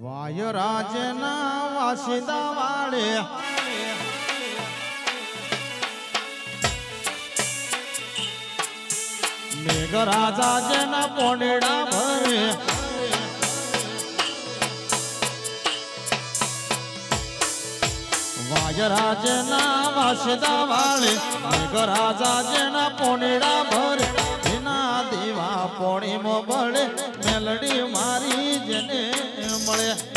वायुराजना वाशिदा वाडे. मेघराजा जना पोंडेडा भरे. वायराजना वाशिदा वाळे मेघराजा जना पोंडेडा भरे પોણીમાં બળે મેલડી મારી જેને મળે.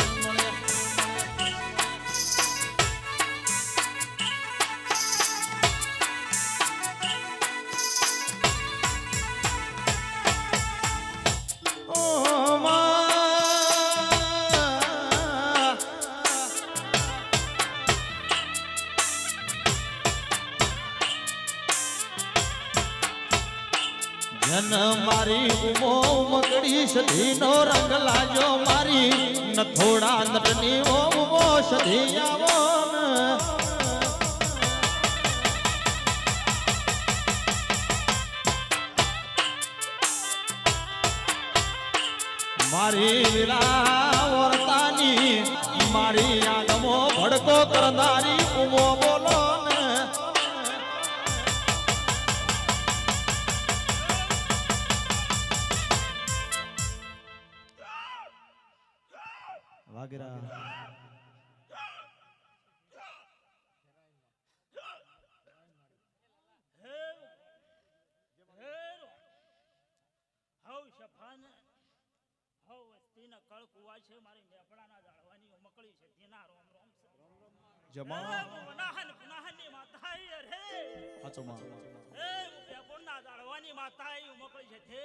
ઉમકડી સધીનો રંગ લાજો મારી નથોડા નટની ઓ ઉમો સધી આવો મારી વિરા વર્તાની મારી જમા. પુનાહન પુનાહનની માતા આઈ રે હાચો માં. એ પેપોરના જાળવાની માતા આઈ ઉમકળી છે તે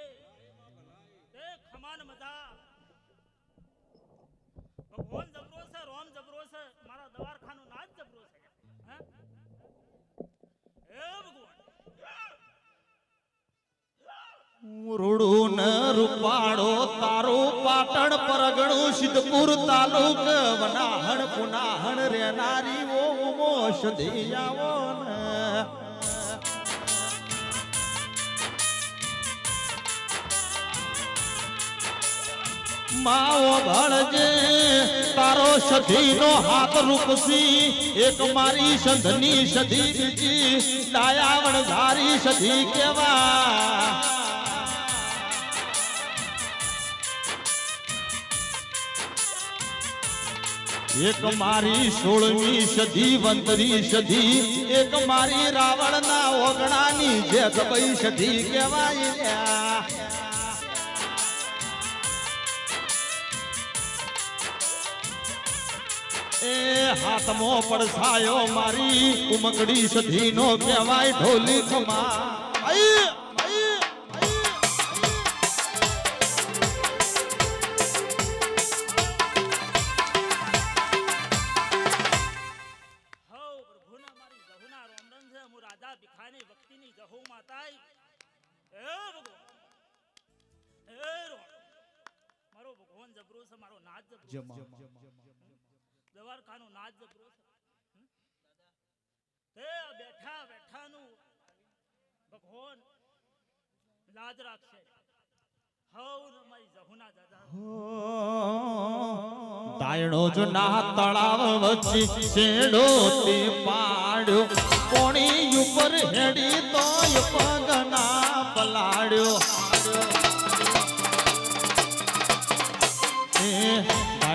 તે ખમાન મધા. ભગવાન જબરો છે રોમ જબરો છે મારા દવારખાનું નાચ જબરો છે. હે એ ભગવાન રૂડું ન રૂપાડો તારું પાટણ પરગણું સિદ્ધપુર તાલુક. વનાહણ, પુનાહણ, રેનારી ઓ ઉમો સધી આવો ને. માવો ભળજે, તારો સધીનો હાથ રૂપસી. એક મારી સંધની સધી બીજી ડાયાવણ ધારી સધી કેવા. એક મારી સોળમી સધી વંતરી સધી એક મારી રાવણના ઓગણાની જે ગબઈ સધી કહેવાય એ હાથમો પડસાયો મારી ઉમકડી સધી નો કહેવાય ઢોલી ખમા. જબરો દવારખાનું નાચ જબરો તે બેઠા બેઠાનું ભગવાન લાજ રાખશે. હવ ને દાયણો જો તળાવ વચ્ચે છેડો તે પાડ્યો. કોણી ઉપર હેડી તોય પગ ના પલાડ્યો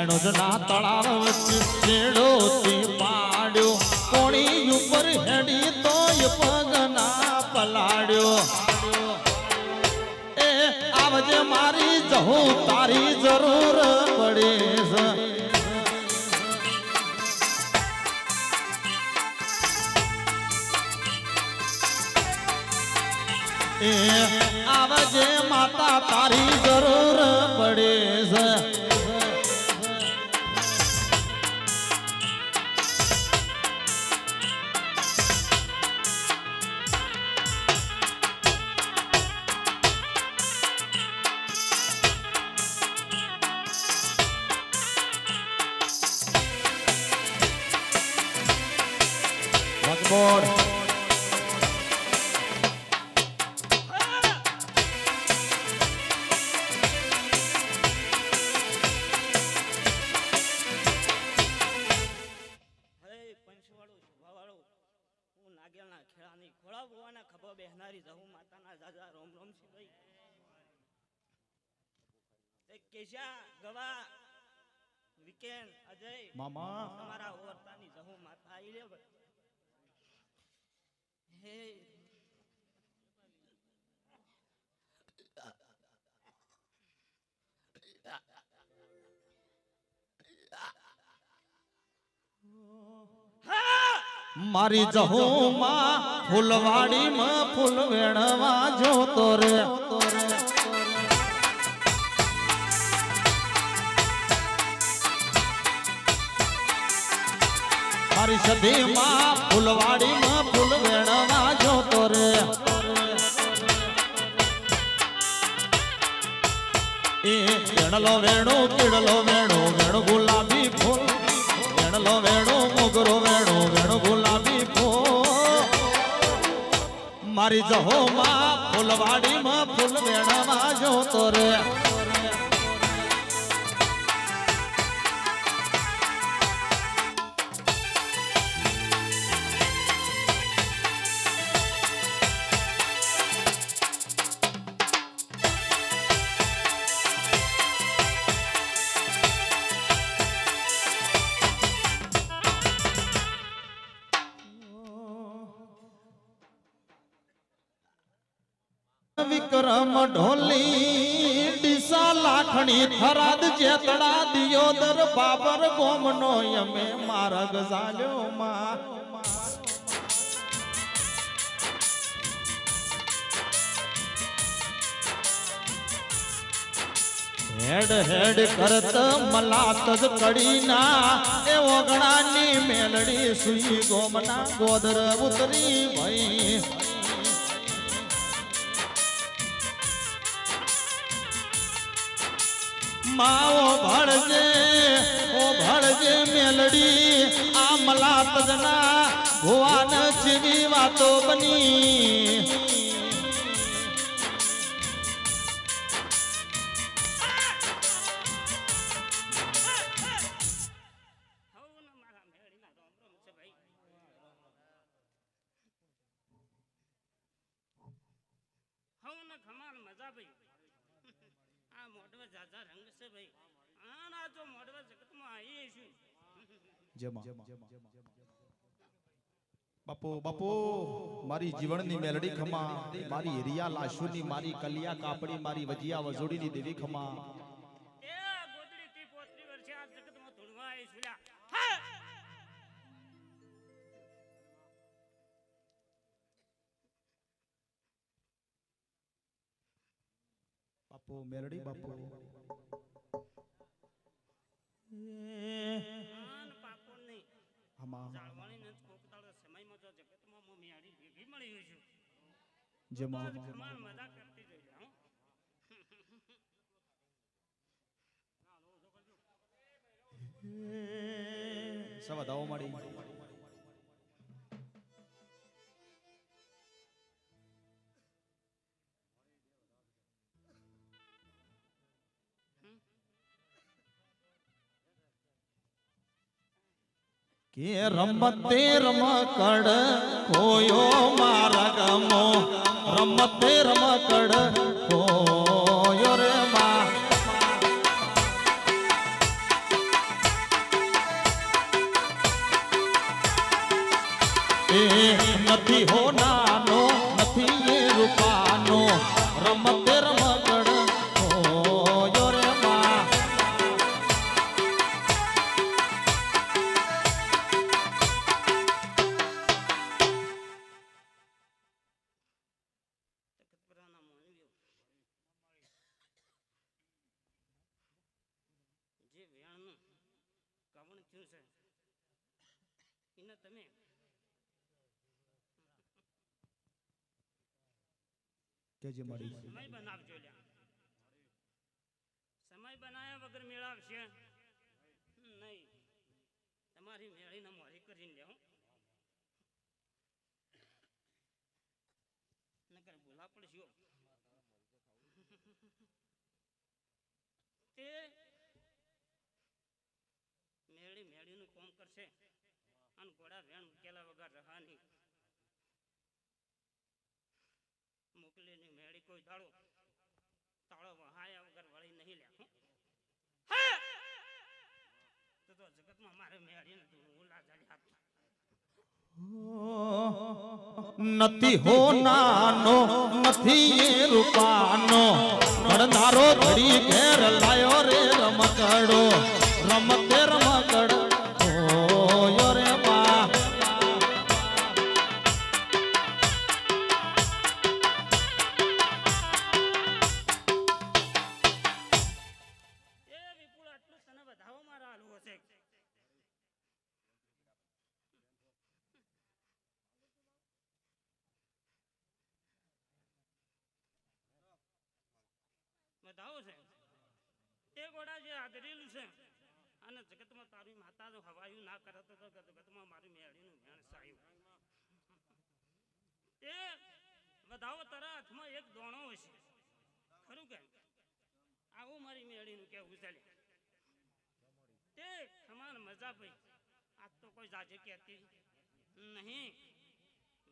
ના તળાવ વચ્ચે છેડો તે પાડ્યો. કોણી ઉપર હેડી તોય પગ ના પલાડ્યો. એ આવજે મારી જહું, તારી જરૂર પડે આવજે માતા, તારી જરૂર પડે કેશા ગવા વિકેન અજય મામા. તમારા ઓરતાની જહુ માતા આઈ રે હે. મારી જહુમાં ફૂલવાડીમાં ફૂલ વેણવા જોતો રે. મારી સધીમાં ફૂલવાડીમાં ફૂલ વેણવા જોતો રે. એ વેણલો વેણો, કીડલો વેણો વેણો ગુલાબી ફૂલ. વેણલો વેણો, મોગરો વેણો વેણો ગુલાબી ફૂલ. મારી જહોમાં ફૂલવાડીમાં ફૂલ વેણમાં જોતો રે. વિક્રમ ઢોલી, ડીસા લાખણી, થરાદ જેતડા દિયોદર બાબર ગોમનો, યમે માર્ગ ઝાલ્યો માં. હેડ હેડ કરત મલાત જ કડીના, એ ઓગણાની મેલડી સુઈ ગોમના ગોદર ઉતરી ભઈ. માઓ ભળજે ઓ ભળજે મેલડી આ મલાત જના ભુવાન જેવી વાતો બની. બાપુ બાપુ મારી જીવનની મેલડી ખમા મારી રિયા લાશુની મારી કલિયા કાપડી મારી વજિયા વજોડીની દેવી ખમા. એ ગોદડી તી પોતરી વર્ષે આ જગતમાં ધૂળવા આવી છું લ્યા. બાપુ. મેલડી બાપુ આન પાકો નહીં હમા જાળવાણી ને કોક દાડો સમયમાં જો જગતમાં હું મળી છું. જેમાં મજા કરતી જોઈ લે, સવા દાવો મળી કે રમતે રમકડ કોયો મારા ગમો રમતે રમકડ કોયો રે મા. નથી હો કે જે મળી સમય બનાવજો સમય બનાવ્યા વગર મેળાવશે. નહીં. તમારી મેળીને મોરી કરીને લેવું. નકર ભૂલા પડશો. તે મેળી મેળીનું કોમ કરશે. અને ઘોડા વેણ ઉકેલા વગર રહાની. મોકલીની કોઈ દાડો તાળો વહાયા વગર વળી નહીં લે તો તો જગતમાં મારે મેળીને ઉલા જાડી હાથ નથી હો નાનો, નથી રૂપાનો. ભણનારો ઘડી ઘેર લાયો તારી જો હવાયું ના કરત તો જગતમાં મારી મેળીનું મેણ સાયું. એ વધાવો તારા હાથમાં એક દોણો હશે. ખરું કે? આવું મારી મેળીનું કેવું ચાલે તે સમાન મજા ભાઈ. આજ તો કોઈ જાજે કહેતી નહીં.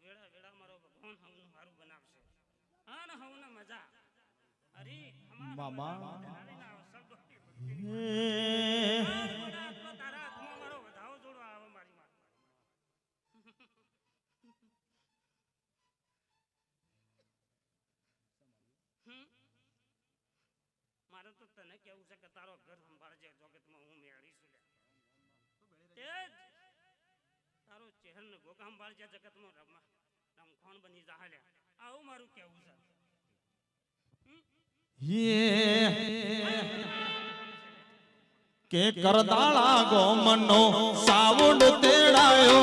વેળા વેળા મારો ભગવાન હવનું મારું બનાવશે. હા ને હવને મજા. અરે મામા. વધારીને આવશે ભક્તિ. હે. હા, ગોડા, આટલો તારા હાથમાં મારો વધાવો જોડવા આવે મારી માં હમ? મારે તો તને કેવું છે કે તારો ઘર સંભાળજે જગતમાં હું તે જ તારો ચહેર ને ગોગા સંભાળજે જગતમાં રમા રમખોણ બની જા આવું મારું કેવું છે. કે કરદાળા ગોમનો સાઉન્ડ તેડાયો.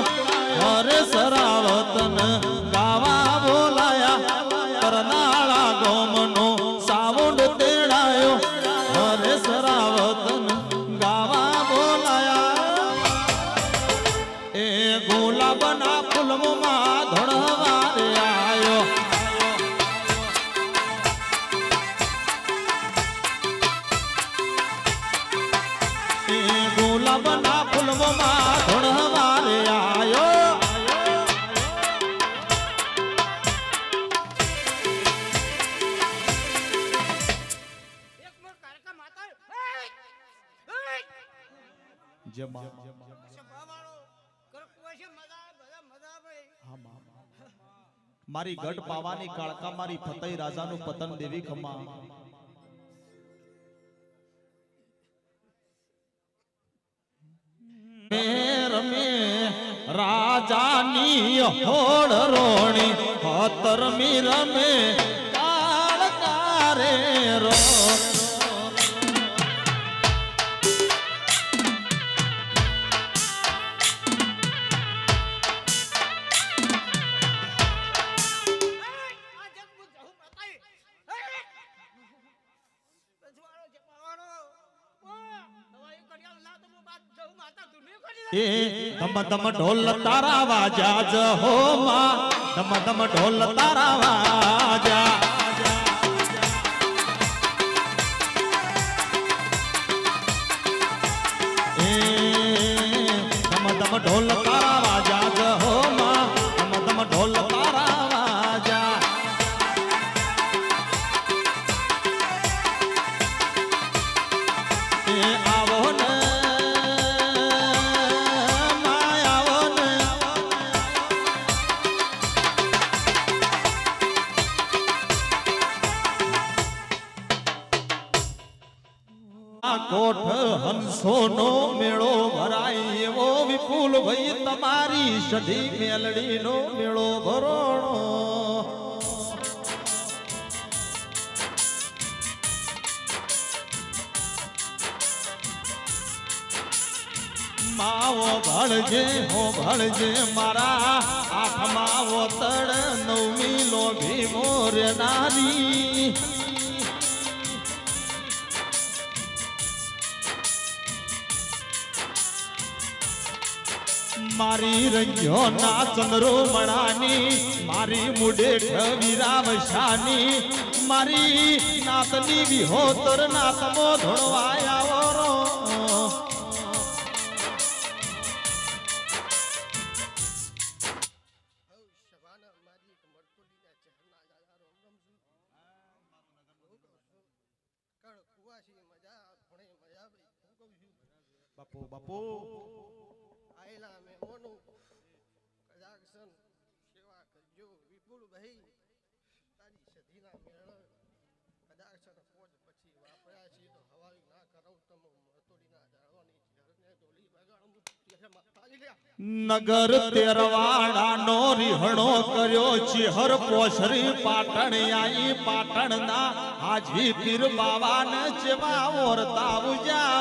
હરે સરાવતન ગાવા મજા બધા મજા ભાઈ હા મા. મારી ગઢ પાવાની કાળકા મારી ફતઈ રાજાનું પતન દેવી ખમા. રાજાની હોળ રોણી હતરમી રમે કાળકારે રો. આ ધમ ધમ ઢોલ તારા વાજા જ હો માં ધમ ધમ ઢોલ તારા વાજા ધમ ધમ ઢોલ માવો ભળજે, હો ભળજે મારા. આઠમાં વતડ નવમી લોભી મોર નારી. મારી રંગ્યો ના ચંદ્રો મણાની મારી મુડે ઠવીરા વશાની મારી નાતની વિહોતર નાતમો ધોળવાયા બાપુ બાપુ આયેલા મહેમાનો કજાક્ષન સેવા કરજો વિપુલ ભાઈ તારી સધીના મેળ કદાક્ષન પોજ પછી વાપર્યા છે તો હવાઈ ના કરાવ તમ મરતોડીના જાળવાની ઝરને ડોલી બગાડું નગર તેરવાડા નો રિહણો કર્યો ચિહર પોસરી પાટણ આઈ પાટણના હાજી પીર બાવાને જેવા ઓરતા ઉજામાં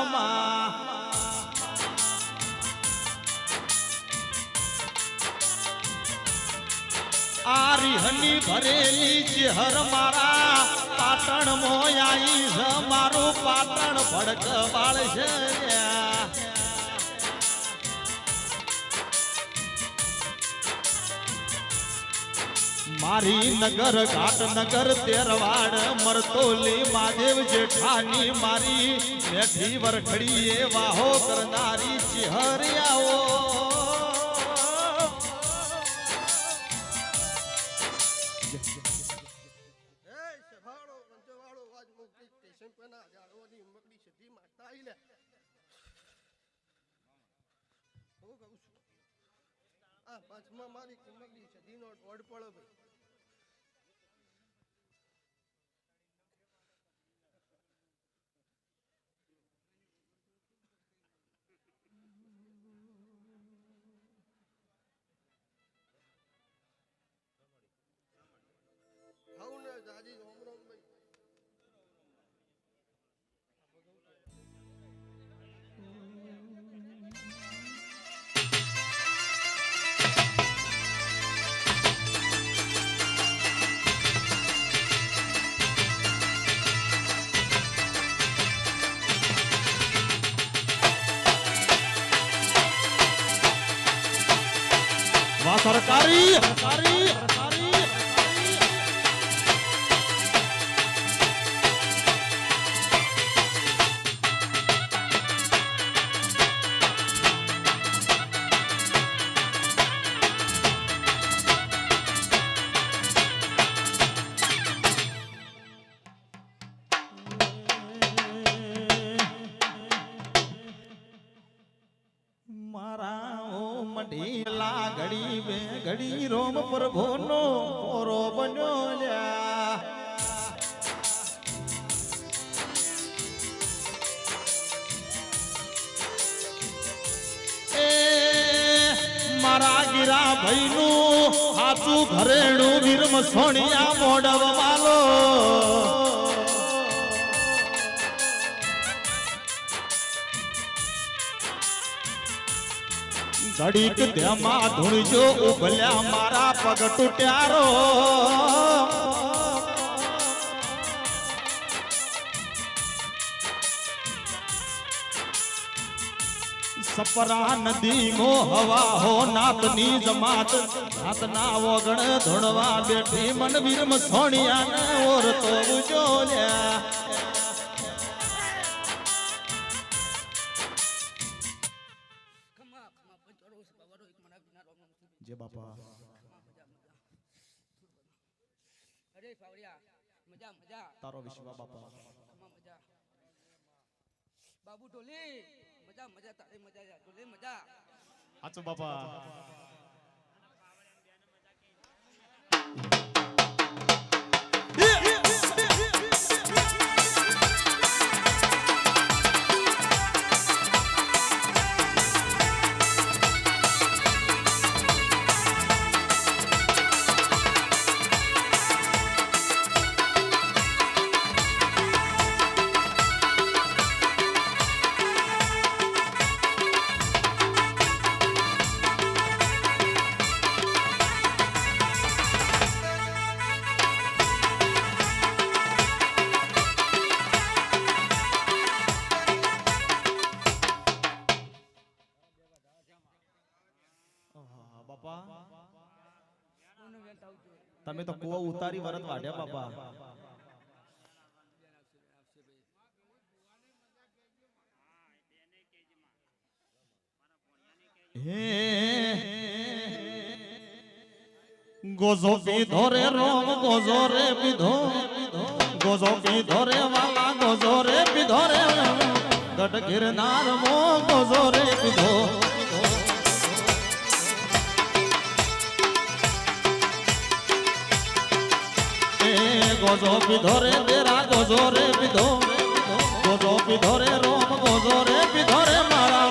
આ રીહની ભરેલી ચેહર મારા પાટણ મોયાઈ છે મારું પાટણ ભડક બાળ મારી નગર ઘાટ નગર તેરવાડ મરતોલી મહાદેવ જેઠાની મારી મેઠી વરખડી એ વાહો કરનારી ચિહરિયાઓ. આ પાંચમા મારી કિંમતની સધીનો ઓડ પડો ભાઈ ભાઈ વાહ સરકારી સરકારી ઓ મઢીલા ઘડી બે ઘડી રોમ પ્રભુનો પોરો બન્યો લ્યા. મારા ગીરા ભાઈનું હાચું ઘરેણું વીરમ સોણિયા મોડવ ઘડીક તેમાં ધૂણજો ઉભલ્યા મારા પગ તૂટ્યારો. સપરા નદી મો હવા હો નાતની જમાત. નાતના વગણ ધોણવા બેઠી મન વીરમ સોણિયા ને ઓરતો ઉજોલ્યા તારો વિશ્વા બાપા બાબુ ઢોલી મજા મજા તારે મજા જા મજા હાચું બાપા તમે તો કુવો ઉતારી વરત વાઢ્યા બાપા ગોઝો પીધો રે રોમ ગોઝો રે પીધો. ગોઝો પીધો રે વાલા ગોઝો રે પીધો રે. ગોજો પીધો રે તેરા ગોજો રે પીધો ગોજો પીધો રે રોમ ગોજો રે પીધો રે મારા